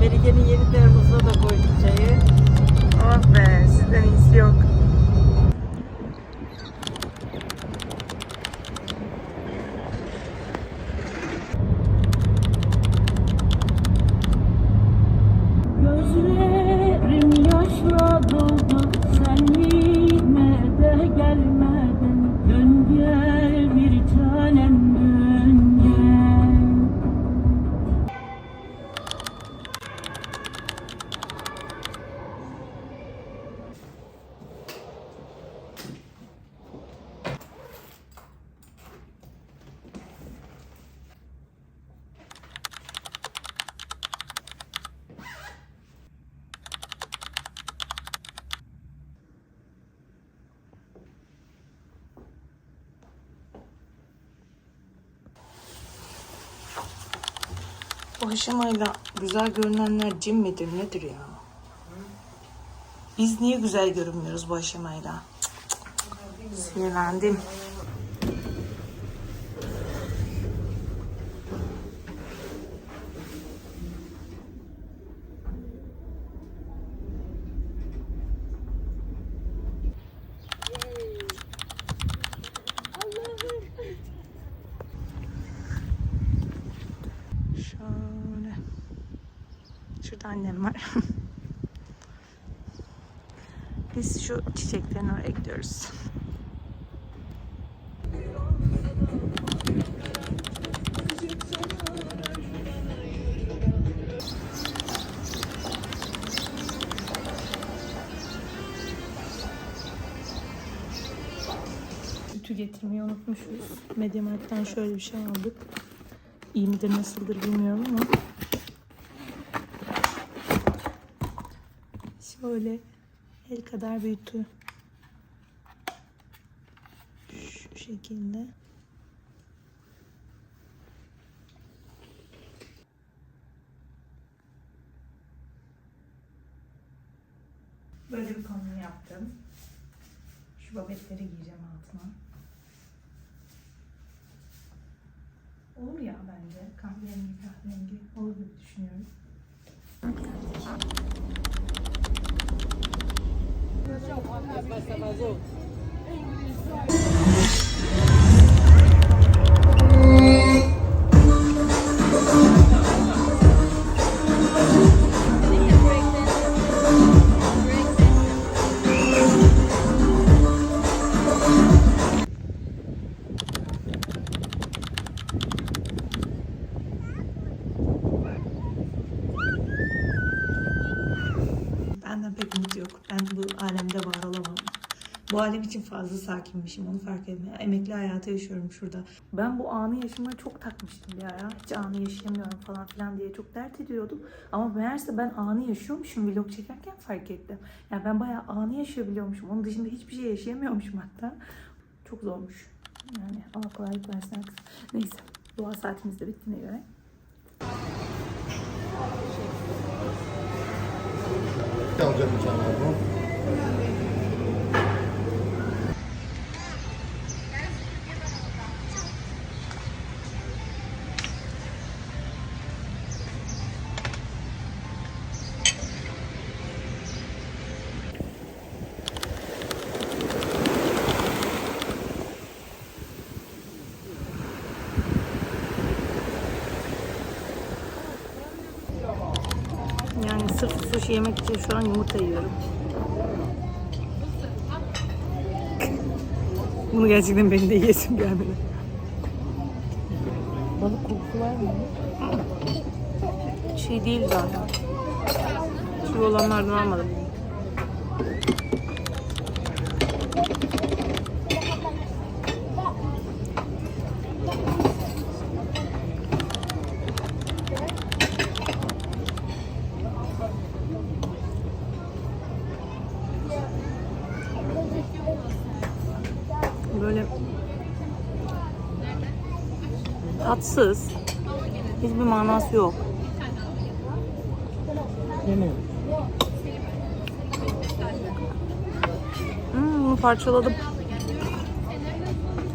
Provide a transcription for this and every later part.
Melike'nin yeni termosuna da koyduk çayı. Oh be sizden iyisi yok. Bu aşamayla güzel görünenler cin midir nedir ya? Biz niye güzel görünmüyoruz bu aşamayla? Cık cık cık. Sinirlendim. Şöyle. Şurada annem var. Biz şu çiçeklerin oraya gidiyoruz. Ütü getirmeyi unutmuşuz. Mediamarkt'tan şöyle bir şey aldık. İyi midir nasıldır bilmiyorum ama. Şöyle el kadar bir ütü. Şu şekilde. Böyle bir kombin yaptım. Şu babetleri giyeceğim altına. Olur ya bence. Kahverengi kahverengi olur gibi düşünüyorum. Mas vazou. Alem için fazla sakinmişim onu fark. Ya, Emekli hayatı yaşıyorum şurada. Ben bu anı yaşamaya çok takmıştım bir ara. Hiç anı yaşayamıyorum falan filan diye çok dert ediyordum. Ama meğerse ben anı yaşıyormuşum vlog çekerken fark ettim. Yani ben bayağı anı yaşayabiliyormuşum. Onun dışında hiçbir şey yaşayamıyormuşum hatta. Çok zormuş. Yani Allah kolaylık versin herkese. Neyse. Doğa saatimiz de bittiğine göre. insanlar bu. Yani sırf sushi yemek için şu an yumurta yiyorum. Bunu gerçekten benim de yiyesim gelmedi. Balık kokusu var mı? Şey değil zaten. Çiğ olanlardan almadım. Böyle tatsız. Hiçbir manası yok. Hmm, parçaladım.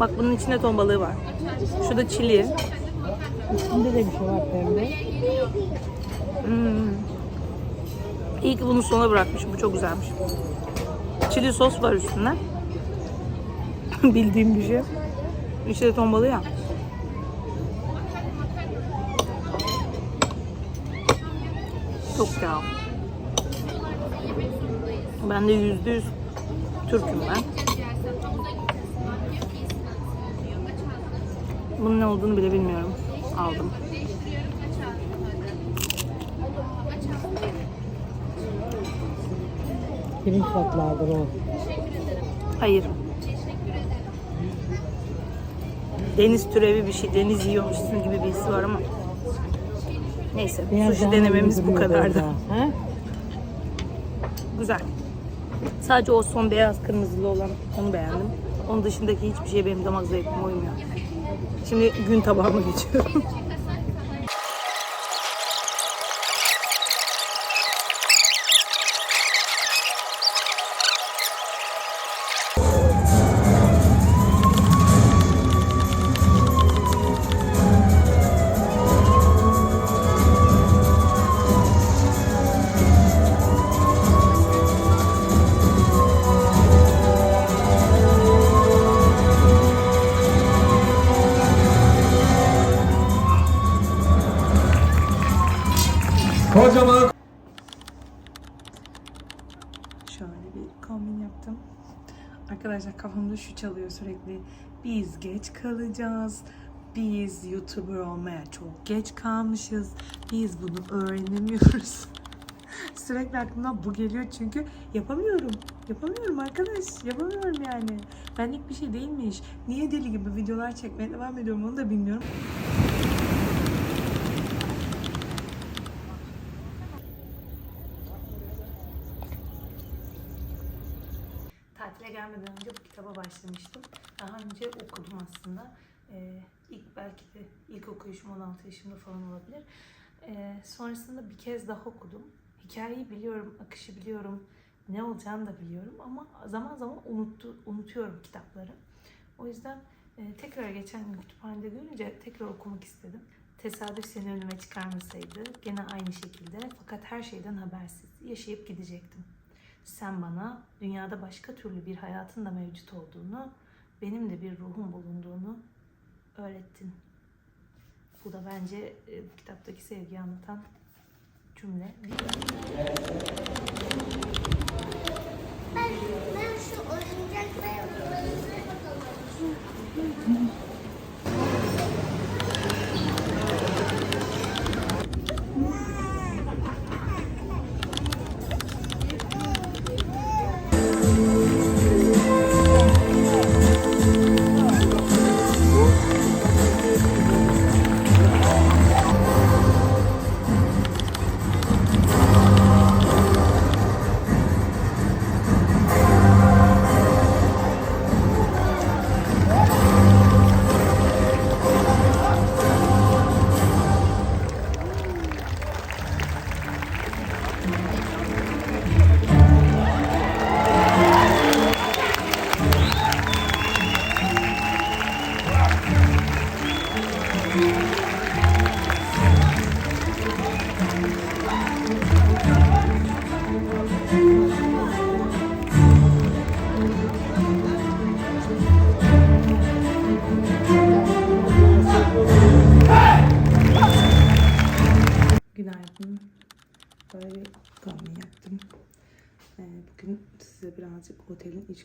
Bak bunun içinde ton balığı var. Şu da çili. Üstünde de bir şey var pembe. Hmm. İyi ki bunu sona bırakmışım. Bu çok güzelmiş. Çili sos var üstünde. Bildiğim bir şey. İçinde ton balığı ya. Çok güzel. Ben de yüzde yüz Türk'üm ben. Bunun ne olduğunu bile bilmiyorum. Aldım. Pirinç patlardır o. Hayır. Deniz türevi bir şey. Deniz yiyormuşsun gibi bir hissi var ama. Neyse. sushi lahana denememiz bu kadardı. Ha? Güzel. Sadece o son beyaz kırmızılı olan onu beğendim. Onun dışındaki hiçbir şey benim damak zevkime uymuyor. Şimdi gün tabağıma geçiyorum. Kocaman Şöyle bir kombin yaptım. Arkadaşlar kafamda şu çalıyor sürekli. Biz geç kalacağız. Biz YouTuber olmaya çok geç kalmışız. Biz bunu öğrenemiyoruz. sürekli aklımdan bu geliyor çünkü yapamıyorum. Yapamıyorum arkadaş. Yapamıyorum yani. Benlik bir şey değilmiş. Niye deli gibi videolar çekmeye devam ediyorum onu da bilmiyorum. Tatile gelmeden önce bu kitaba başlamıştım. Daha önce okudum aslında. Ee, ilk belki de ilk okuyuşum 16 yaşımda falan olabilir. Ee, sonrasında bir kez daha okudum. Hikayeyi biliyorum, akışı biliyorum, ne olacağını da biliyorum ama zaman zaman unuttu, unutuyorum kitapları. O yüzden e, tekrar geçen gün kütüphanede görünce tekrar okumak istedim. Tesadüf seni önüme çıkarmasaydı gene aynı şekilde fakat her şeyden habersiz yaşayıp gidecektim. Sen bana dünyada başka türlü bir hayatın da mevcut olduğunu, benim de bir ruhum bulunduğunu öğrettin. Bu da bence e, bu kitaptaki sevgiyi anlatan cümle. Ben, ben şu oyuncaklara bakalım.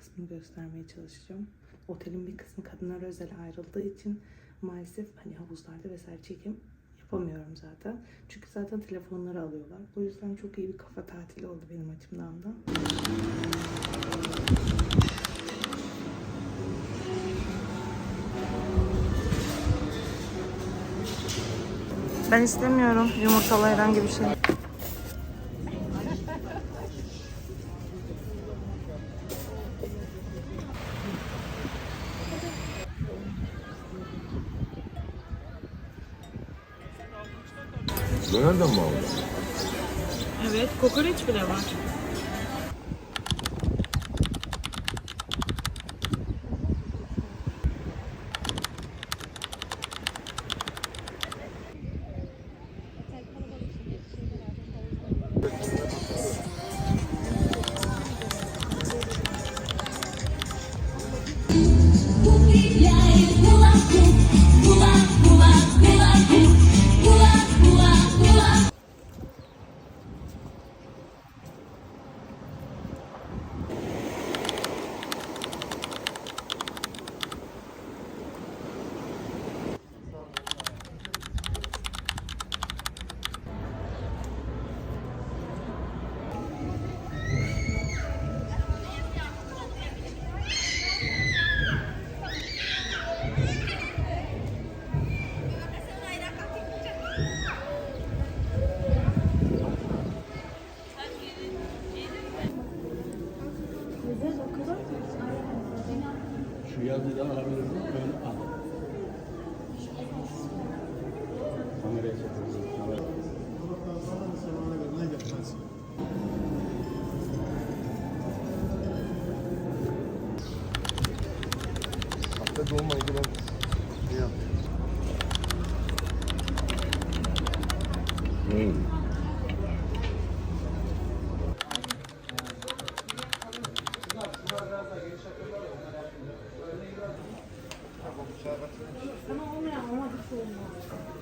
Kısmını göstermeye çalışacağım. Otelin bir kısmı kadınlar özel ayrıldığı için maalesef hani havuzlarda vesaire çekim yapamıyorum zaten. Çünkü zaten telefonları alıyorlar. O yüzden çok iyi bir kafa tatili oldu benim açımdan da. Ben istemiyorum yumurtalı herhangi bir şey. Nereden aldın? Evet, kokoreç bile var. Hafta dolma ilgilen. Hmm. Ama olmayan ama hiç şey olmaz.